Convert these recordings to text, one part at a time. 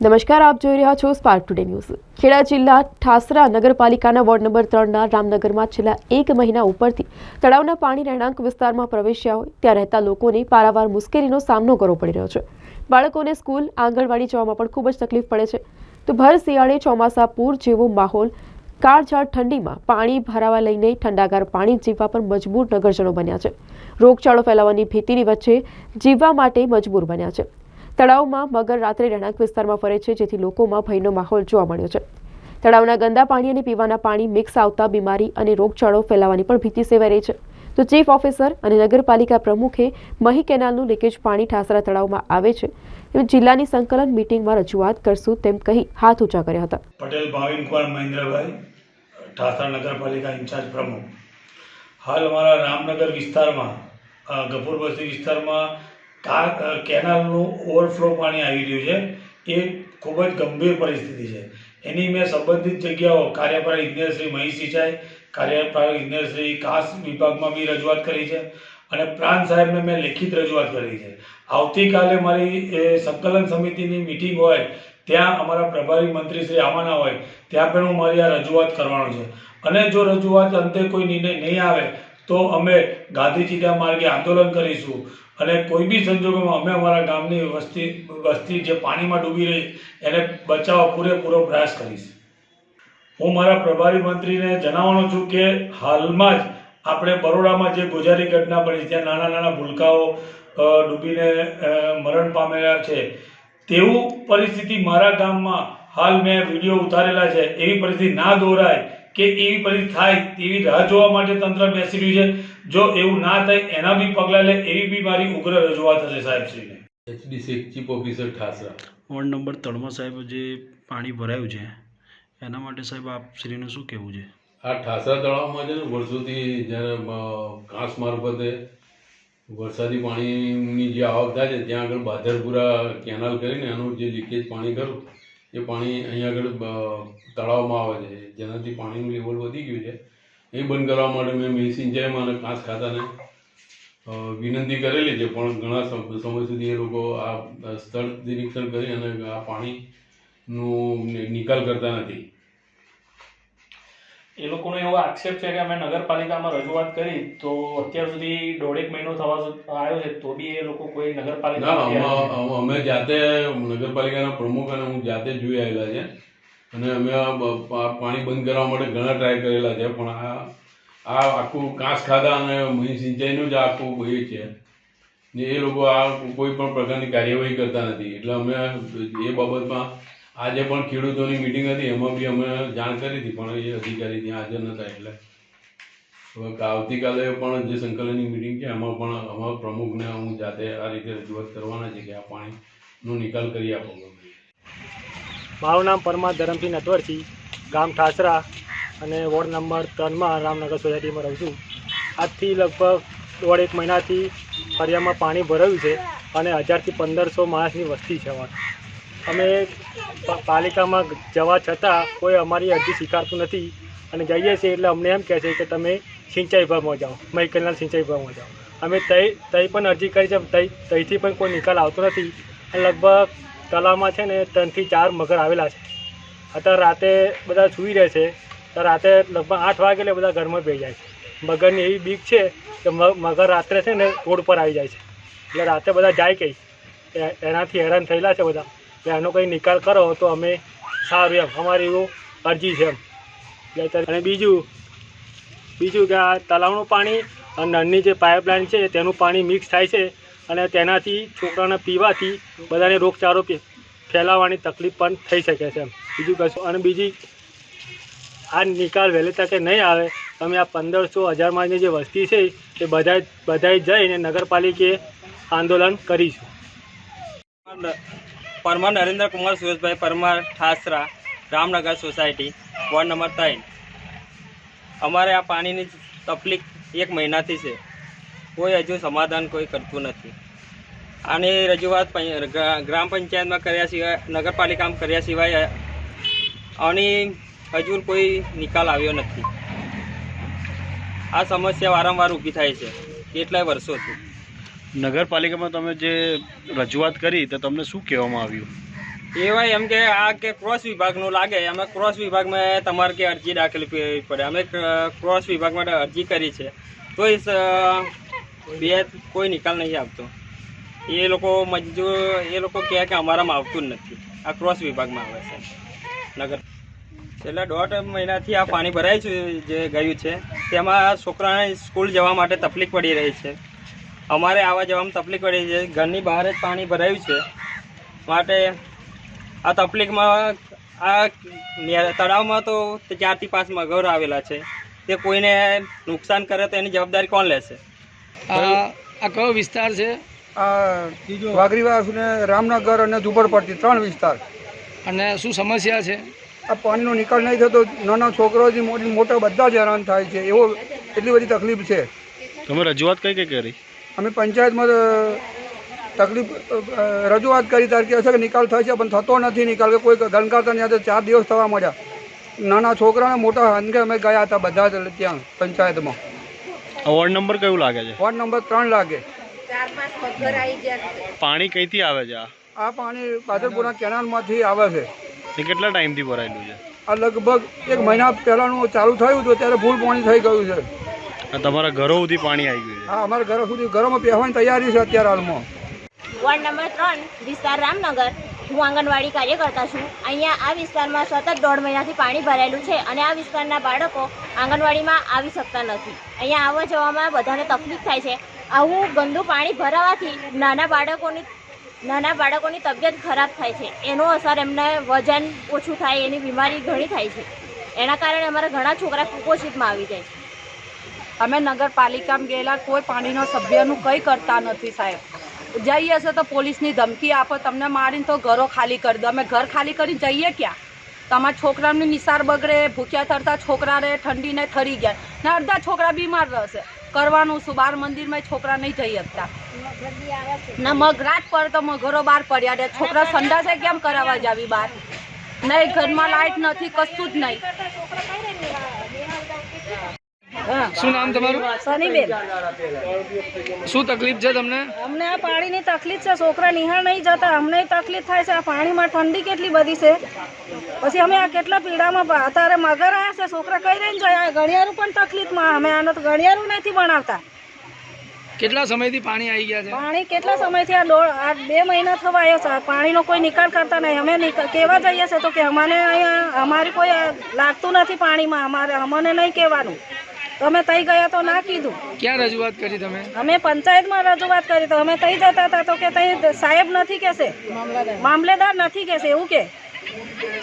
નમસ્કાર, આપ જોઈ રહ્યા છો સ્પાર્ક ટુડે ન્યૂઝ ખેડા જિલ્લા ઠાસરા નગરપાલિકાના વોર્ડ નંબર ત્રણના રામનગરમાં છેલ્લા એક મહિના ઉપરથી તળાવના પાણી રહેણાંક વિસ્તારમાં પ્રવેશ્યા હોય ત્યાં રહેતા લોકોને પારાવાર મુશ્કેલીનો સામનો કરવો પડી રહ્યો છે. બાળકોને સ્કૂલ, આંગણવાડી જવામાં પણ ખૂબ જ તકલીફ પડે છે. તો ભર શિયાળે ચોમાસા પૂર જેવો માહોલ કાળઝાળ ઠંડીમાં પાણી ભરાવા લઈને ઠંડાગાર પાણી જીવવા પર મજબૂર નગરજનો બન્યા છે. રોગચાળો ફેલાવાની ભીતિની વચ્ચે જીવવા માટે મજબૂર બન્યા છે. તળાવમાં મગર રાત્રે રહેણાંક વિસ્તારમાં ફરે છે, જેથી લોકોમાં ભયનો માહોલ જોવા મળ્યો છે. તળાવના ગંદા પાણી અને પીવાના પાણી મિક્સ આવતા બીમારી અને રોગચાળો ફેલાવાની પણ ભીતિ સેવાઈ રહી છે. તો ચીફ ઓફિસર અને નગરપાલિકા પ્રમુખે મહી કેનાલનું લીકેજ પાણી ઠાસરા તળાવમાં આવે છે. એમ જિલ્લાની સંકલન મિટિંગમાં રજૂઆત કરશું તેમ કહી હાથ ઊંચા કર્યા હતા. પટેલ, ભાવિન મહેન્દ્રભાઈ, ઠાસરા નગરપાલિકા ઇન્ચાર્જ પ્રમુખ. હાલ અમારા રામનગર વિસ્તારમાં ગફુર બસ્તી વિસ્તારમાં કેનાલનું ઓવરફ્લો પાણી આવી રહ્યું છે. એ ખૂબ જ ગંભીર પરિસ્થિતિ છે. એની મેં સંબંધિત જગ્યાઓ, કાર્યપાલક ઇજનેર શ્રી મહી સિંચાઈ, કાર્યપાલક ઇજનેર કાસ વિભાગમાં બી રજૂઆત કરી છે અને પ્રાંત સાહેબને મેં લેખિત રજૂઆત કરી છે. આવતીકાલે મારી એ સંકલન સમિતિની મિટિંગ હોય, ત્યાં અમારા પ્રભારી મંત્રી શ્રી આવવાના હોય, ત્યાં પણ હું મારી આ રજૂઆત કરવાનો છે. અને જો રજૂઆત અંતે કોઈ નિર્ણય નહીં આવે તો અમે ગાંધીજીના માર્ગે આંદોલન કરીશું. અને કોઈ બી સંજોગોમાં અમે અમારા ગામની વસ્તી વસ્તી જે પાણીમાં ડૂબી રહી, એને બચાવવા પૂરેપૂરો પ્રયાસ કરીશ. હું મારા પ્રભારી મંત્રીને જણાવવાનો છું કે હાલમાં જ આપણે બરોડામાં જે ગોજારી ઘટના બની ત્યાં નાના નાના ભૂલકાઓ ડૂબીને મરણ પામેલા છે, તેવું પરિસ્થિતિ મારા ગામમાં હાલ મેં વીડિયો ઉતારેલા છે. એવી પરિસ્થિતિ ના દોરાય કે એવી પરિસ્થિતિ થાય તેવી રાહ જોવા માટે તંત્ર બેસી રહ્યું છે. જો એવું ના થાય એના બી પગલાં લે એવી બી મારી ઉગ્ર રજૂઆત હશે સાહેબશ્રીને H D Sheikh chief officer Thasra. Ward number ત્રણમાં સાહેબ જે પાણી ભરાયું છે એના માટે સાહેબ આપ શ્રીનું શું કહેવું છે? આ ઠાસરા તળાવમાં છે ને વર્ષોથી જ્યારે ઘાસ મારફતે વરસાદી પાણીની જે આવક થાય છે ત્યાં આગળ બાધરપુરા કેનાલ કરીને એનું જે લીકેજ પાણી ખરું એ પાણી અહીંયા આગળ તળાવમાં આવે છે. જેનાથી પાણીનું લેવલ વધી ગયું છે. એ બંધ કરવા માટે મેં મેં સિંચાઈમાં અને કાંસ ખાતાને વિનંતી કરેલી છે. પણ ઘણા સમય સુધી એ લોકો આ સ્થળ નિરીક્ષણ કરી અને આ પાણીનું નિકાલ કરતા નથી. એ લોકોનો એવો આક્ષેપ છે કે અમે નગરપાલિકામાં રજૂઆત કરી તો અત્યાર સુધી દોઢેક મહિનો થવા આવ્યો છે તો બી એ લોકો કોઈ નગરપાલિકા અમે- જાતે નગરપાલિકાના પ્રમુખ અને હું જાતે જોઈ આવેલા છે. અને અમે પાણી બંધ કરવા માટે ઘણા ટ્રાય કરેલા છે પણ આ આ આખું કાંસ ખાધા અને મહી સિંચાઈનું જ આખું એ છે. ને એ લોકો આ કોઈ પણ પ્રકારની કાર્યવાહી કરતા નથી. એટલે અમે એ બાબતમાં આજે પણ ખેડૂતોની મિટિંગ હતી, એમાં બી અમે જાણ કરી હતી, પણ એ અધિકારી ત્યાં હાજર નહોતા એટલે. હવે આવતીકાલે પણ જે સંકલનની મિટિંગ છે, એમાં પણ અમારા પ્રમુખને હું જાતે આ રીતે રજૂઆત કરવાના છે કે આ પાણીનો નિકાલ કરી આપો. મારું નામ પરમાર ધરમસિંહ નટવરસિંહ ગામ ઠાસરા અને વોર્ડ નંબર ત્રણમાં રામનગર સોસાયટીમાં રહું છું. આજથી લગભગ દોઢ એક મહિનાથી ફરિયામાં પાણી ભરાયું છે અને હજારથી પંદરસો માણસની વસ્તી છે અમે પાલિકામાં જવા છતાં કોઈ અમારી અરજી સ્વીકારતું નથી અને જઈએ છીએ એટલે અમને એમ કહે છે કે તમે સિંચાઈ વિભાગમાં જાઓ મહી કેનાલ સિંચાઈ વિભાગમાં જાઓ. અમે તઈ તઈ પણ અરજી કરી છે તઈ, તઈથી પણ કોઈ નિકાલ આવતો નથી. અને લગભગ તળાવમાં છે ને ત્રણથી ચાર મગર આવેલા છે. અત્યારે રાતે બધા સૂઈ રહે છે. તો રાતે લગભગ આઠ વાગે એટલે બધા ઘરમાં બેસી જાય છે. મગરની એવી બીક છે કે મગર રાત્રે છે ને રોડ પર આવી જાય છે. એટલે રાતે બધા જાય કઈ એનાથી હેરાન થયેલા છે બધા. એટલે આનો કંઈ નિકાલ કરો તો અમે સારું એમ. અમારી એવું અરજી છે એમ. અને બીજું બીજું કે આ તળાવનું પાણી અને નળની જે પાઇપલાઇન છે તેનું પાણી મિક્સ થાય છે અને તેનાથી છોકરાને પીવાથી બધાને રોગચાળો ફેલાવાની તકલીફ પણ થઈ શકે છે એમ. બીજું કશું. અને બીજી, આ નિકાલ વહેલી તકે નહીં આવે. તમે આ પંદરસો હજારમાંની જે વસ્તી છે એ બધા બધાએ જઈને નગરપાલિકે આંદોલન કરીશું. Parmar Narendra Kumar Sureshbhai Parmar Thasra, Ramnagar society, ward number ત્રણ. અમારે આ પાણીની તકલીફ એક મહિનાથી છે. કોઈ હજુ સમાધાન કોઈ કરતું નથી. આની રજૂઆત ગ્રામ પંચાયતમાં કર્યા સિવાય, નગરપાલિકામાં કર્યા સિવાય, આની હજુ કોઈ નિકાલ આવ્યો નથી. આ સમસ્યા વારંવાર ઊભી થાય છે, કેટલાય વર્ષોથી. નગરપાલિકામાં તમે જે રજૂઆત કરી તો તમને શું કહેવામાં આવ્યું? એવા એમ કે આ કે ક્રોસ વિભાગનું લાગે. અમે ક્રોસ વિભાગમાં તમારે કે અરજી દાખલ કરવી પડે. અમે ક્રોસ વિભાગ માટે અરજી કરી છે. તો બે કોઈ નિકાલ નહીં આપતો એ લોકો મજૂર એ લોકો કહે કે અમારામાં આવતું જ નથી. આ ક્રોસ વિભાગમાં આવે છે. નગર છેલ્લા દોઢ મહિનાથી આ પાણી ભરાય છે, જે ગયું છે. તેમાં છોકરાને સ્કૂલ જવા માટે તકલીફ પડી રહી છે. અમારે આવવા જવામાં તકલીફ પડી છે. ઘરની બહાર જ પાણી ભરાયું છે. માટે આ તકલીફમાં આ તળાવમાં તો તે ચારથી પાંચ મગર આવેલા છે. તે કોઈને નુકસાન કરે તો એની જવાબદારી કોણ લેશે? આ કયો વિસ્તાર છે? વાઘરીવાસ ને રામનગર અને ઝુંપડપટ્ટી ત્રણ વિસ્તાર. અને શું સમસ્યા છે? આ પાણીનો નિકાલ નહીં થતો નાના છોકરાઓથી મોટી મોટા બધા જ હેરાન થાય છે. એવો એટલી બધી તકલીફ છે. તમે રજૂઆત કઈ કઈ કરી? અમે પંચાયતમાં તકલીફ રજૂઆત કરી તાર કે છે કે નિકાલ થાય છે પણ થતો નથી નિકાલ કે કોઈ ગણકારતા નહીં આજે ચાર દિવસ થવા મળ્યા નાના છોકરાને મોટા હંગે અમે ગયા હતા બધા જ ત્યાં પંચાયતમાં. વોર્ડ નંબર કયું લાગે છે? વોર્ડ નંબર ત્રણ લાગે. પાણી કઈથી આવે છે આ? પાણી પાદરપુરા કેનાલમાંથી આવે છે. એ કેટલા ટાઈમથી ભરાયેલું છે? આ લગભગ એક મહિના પહેલાંનું ચાલુ થયું હતું ત્યારે ફૂલ પાણી થઈ ગયું છે. તમારા ઘરો સુધી પાણી આવી ગયું હા અમારા ઘરો સુધી ઘરોમાં પહેવાની તૈયારી છે અત્યારે હાલમાં. વોર્ડ નંબર ત્રણ વિસ્તાર રામનગર. હું આંગણવાડી કાર્યકર્તા છું. અહીંયા આ વિસ્તારમાં સતત દોઢ મહિનાથી પાણી ભરાયેલું છે અને આ વિસ્તારના બાળકો આંગણવાડીમાં આવી શકતા નથી. અહીંયા આવવા જવામાં બધાને તકલીફ થાય છે. આવું ગંદુ પાણી ભરાવાથી નાના બાળકોની નાના બાળકોની તબિયત ખરાબ થાય છે. એનો અસર એમને વજન ઓછું થાય એની બીમારી ઘણી થાય છે. એના કારણે અમારા ઘણા છોકરા કુપોષિતમાં આવી જાય છે. અમે નગરપાલિકામાં ગયેલા, કોઈ પાણીનો સભ્યનું કંઈ કરતા નથી સાહેબ. જઈએ છે તો પોલીસની ધમકી આપો, તમને મારીને તો ઘરો ખાલી કરી દો. અમે ઘર ખાલી કરીને જઈએ ક્યાં? તમારા છોકરાની નિસાર બગડે, ભૂખ્યા તરતા છોકરા રહે, ઠંડીને ઠરી ગયા. ને, અડધા છોકરા બીમાર રહેશે. કરવાનું શું? બાર મંદિરમાં છોકરા નહીં જઈ શકતા. ના મગરાટ પર તો મગરો બહાર પડ્યા રહે છોકરા સંડાસે કેમ કરાવવા જાવી બહાર? નહીં, ઘરમાં લાઇટ નથી, કશું જ નહીં. શું નામ તમારું? સનીબેન. શું તકલીફ છે તમને? અમને આ પાણીની તકલીફ છે છોકરા નિહાળ નહીં જતા. અમને તકલીફ થાય છે આ પાણીમાં ઠંડી કેટલી બધી છે. પછી અમે આ કેટલા પીડામાં અત્યારે મગર આવ્યા છે છોકરા કઈ રહીને જાય? ગણિયારું પણ તકલીફમાં. અમે આનો તો ગણિયારું નથી બનાવતા કેટલા સમયથી પાણી આવી ગયા છે? પાણી કેટલા સમયથી આ દોઢ આ બે મહિના થવા આવ્યો છે. પાણીનો કોઈ નિકાલ કરતા નહીં. અમે કહેવા જઈએ છે તો કે અમને અહીંયા અમારી કોઈ લાગતું નથી પાણીમાં. અમારે અમને નહીં કહેવાનું. તો અમે તઈ ગયા તો ના કીધું. ક્યાં રજૂઆત કરી તમે? અમે પંચાયતમાં રજૂઆત કરી તો અમે તઈ જતા હતા તો કે તઈ સાહેબ નથી કહેશે. મામલેદાર નથી કહેશે એવું કે.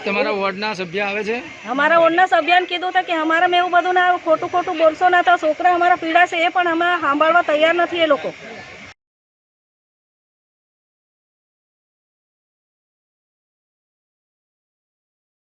તમારા વોર્ડના સભ્ય આવે છે? અમારા વોર્ડના સભ્યને કીધું હતું કે અમારામાં એવું બધું ના ખોટું ખોટું બોલશો ના તો છોકરા અમારા પીડા છે એ પણ અમે સાંભળવા તૈયાર નથી એ લોકો.